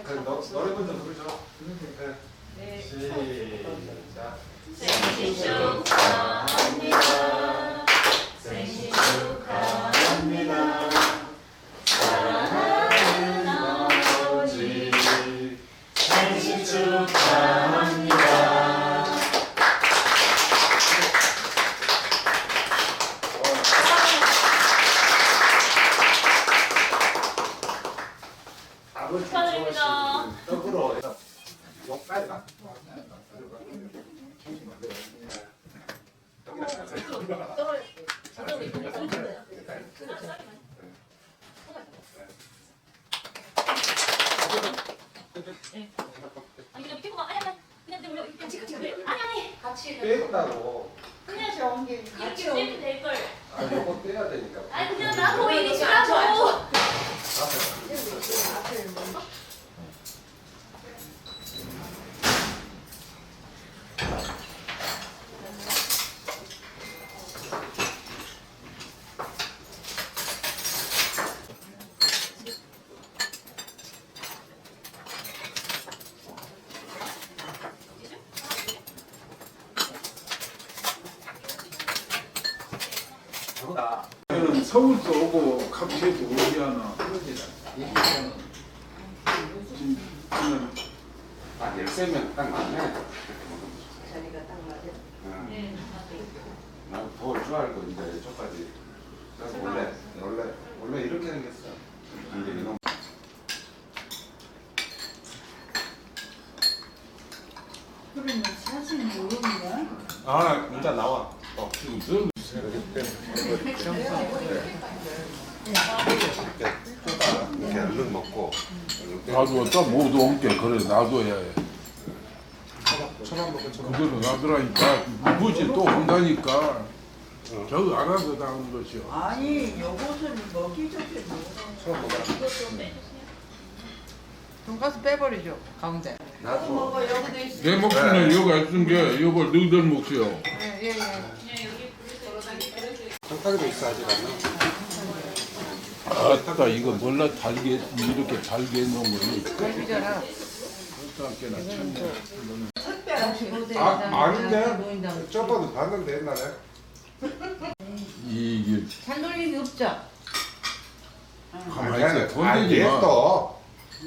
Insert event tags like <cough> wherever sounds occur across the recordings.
그럼 너, 노래 먼저 부르죠. 네. 시작. 생신 축하합니다. 감사합니다. 더불어 여기까지 가. 아니 그냥 피부가 아니 아니 같이 같이 같이 떼다고 그냥 될걸. 아, 이거 떼야 되니까. 아니 그냥 저는 서울도 오고 갑자기 오지 않아. 아, 13명 딱 맞네. 자리가 딱 맞아. 응. 네. 난더줄 알고 이제 이쪽까지. 그래서 원래 원래 원래 이렇게 생겼어. 이제 이놈. 그러면 사진 모르는가? 아, 문자 나와. 어. 지금 좀 이렇게 얼른 먹고. 놔두었다 모두 옮게 그래 놔둬야 해. 그대로 놔두라니까 무지 또 온다니까. 저거 알아서 다 하는 것이요. 아니 요것은 먹기 좋게 처음 먹어. 돈가스 빼버리죠 가운데. 나도 먹어 여기도 있어. 내 목숨은 여기가 있은 게 이거 너희들 몫이요. 예예 예. 적당히도 있어 아직 안 아따 이거 몰라 달게 이렇게 달게 해놓은 거니. 참. 아, 아닌데? 저번에 봤는데 옛날에. 이게 산돌림이 없죠. 가만히 있어. 돈 아, 되지 얘 마. 또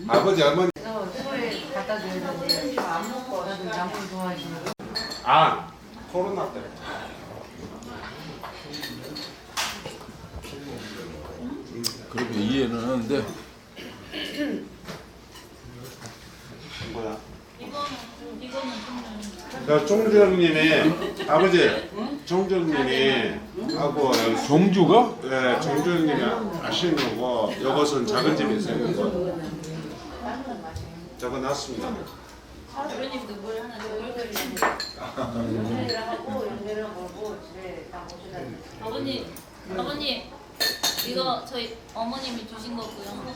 아버지 어머니. 소에 갖다 줘야 되는데 안 먹고 나도 나물 좋아하시는 거. 아 코로나 때. 그렇 이해는 하는데. 뭐야? 이거는 이거는 좀저 종주형님이 아버지 종주형님이 하고 종주가? 예, 종주형님이 아시는 거고 이것은 작은 집에 있어요 이거. 적어놨습니다. 부모님도 뭘 하나 모셔다 줘. 아버님 아버님 이거 저희 어머님이 주신 거고요.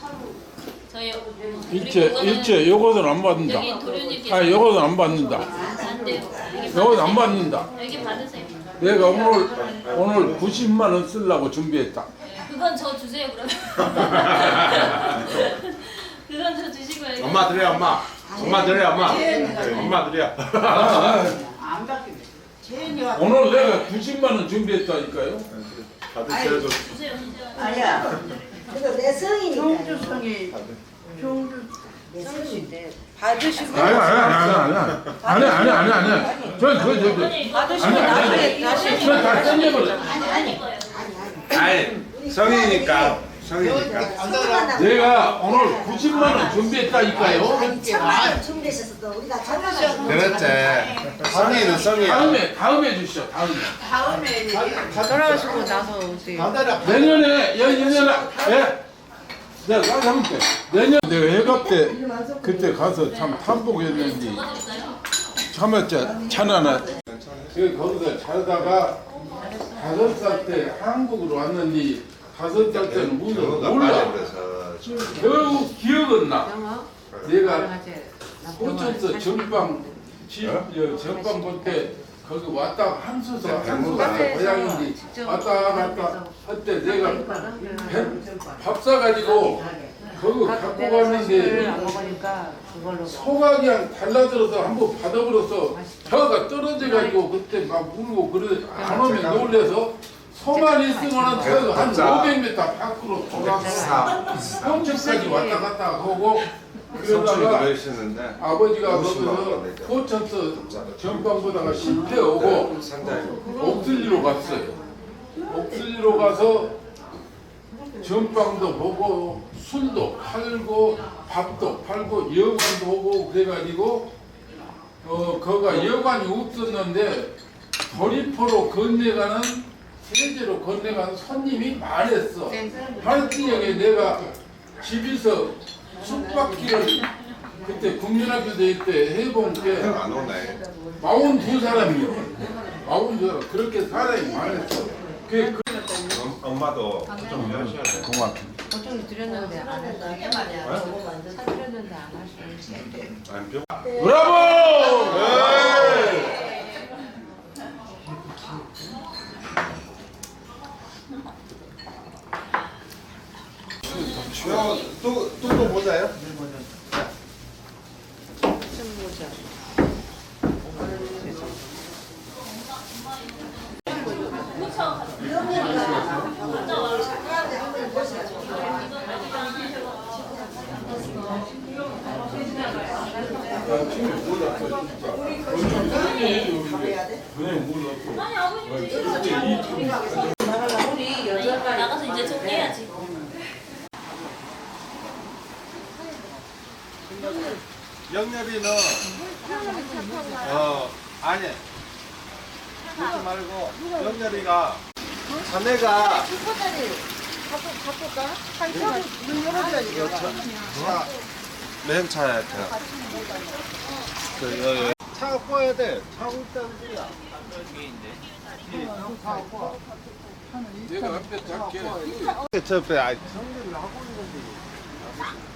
저희 이거는 일체 요것은 안 받는다. 여기 도련님께서 아 요것은 안 받는다. 안 돼요. 여기 요것은 안 받으세요. 받는다. 여기 받으세요. 내가 오늘 오늘 90만 원 쓰려고 준비했다. 네, 그건 저 주세요 그러면. <laughs> 그건 저 주시고 여기. 엄마 드려 엄마 엄마 드려 엄마 엄마 드려 안 바뀌네. 재현이와 오늘 내가 90만 원 준비했다니까요. 받으셔야죠 주세요 이제. 아니야. 그래도 내 성이니까 종주성이 종주 내 성인데 받으시고 아니 아니 아니 아니 아니 아니 아니 아니. 저저저 어머니 받으시고 아니, 아니, 나중에 다시 저다 땡겨버려. 아니 거예요. 아니 성이니까 내가 오늘 90만 원 준비했다니까요. 천만 우리가 원 그렇지 성이는 성이야 다음에 다음에 주시오. 다음에. 다음에 돌아가시고 나서 오세요. 내년에 연년에 예. 내가 가서 할게. 내년 내가 해갑 때 그때 가서 참 받으실까요? 참았자 차나나. 그 거기서 자다가 다섯 살 때 한국으로 왔는데 다섯 살 때는 무슨 몰라. 겨우 기억은 나. 영어 내가 호주에서 전방 집 저, 전방 볼때 거기 왔다 한수서 한수가 고향인데 왔다 갔다 할 때 내가 밥 사가지고 각- 갖고 사실을 안 먹으니까 그걸로 소가 그냥 달라들어서 한번 받아버려서. 혀가 떨어져가지고 그때 막 울고 그래. 안 오면 놀래서 소만 있으면은 혀가 한 진짜. 500m 밖으로 내가 평택까지 왔다 갔다 하고 성춘이 그러다가 그러시는데 아버지가 오십만 거기서 원 내죠. 포천서 전방보다가 실패하고 상자이고 옥슬리로 갔어요. 옥슬리로 가서 전방도 보고 술도 팔고 밥도 팔고 여관도 보고 그래가지고 어 거가 여관이 없었는데 도리포로 건네가는 세제로 건네가는 손님이 많았어. 하루지역에 내가 집에서 숙박기를 그때 국민학교 때 해본 게 안. 마흔 두 사람이요. 마흔 두 사람 그렇게 사람이 많았어. 그, 그 엄- 엄마도 좀 열심히 돼. 보통 드렸는데 안 했어. 말이야. 드렸는데 안 하시는 안 뼈. 브라보! 또 또 모자요? 아니 아버님 나가서 이제 정리해야지. 영렬이는 어 아니 그러지 말고 영렬이가 자네가 맨 차에 타. 그 여, 여. 차가 꺼야 돼. 차고 있다는 소리야. 내가 앞에 작게 저 앞에 아, 정리를 하고 있는 건데.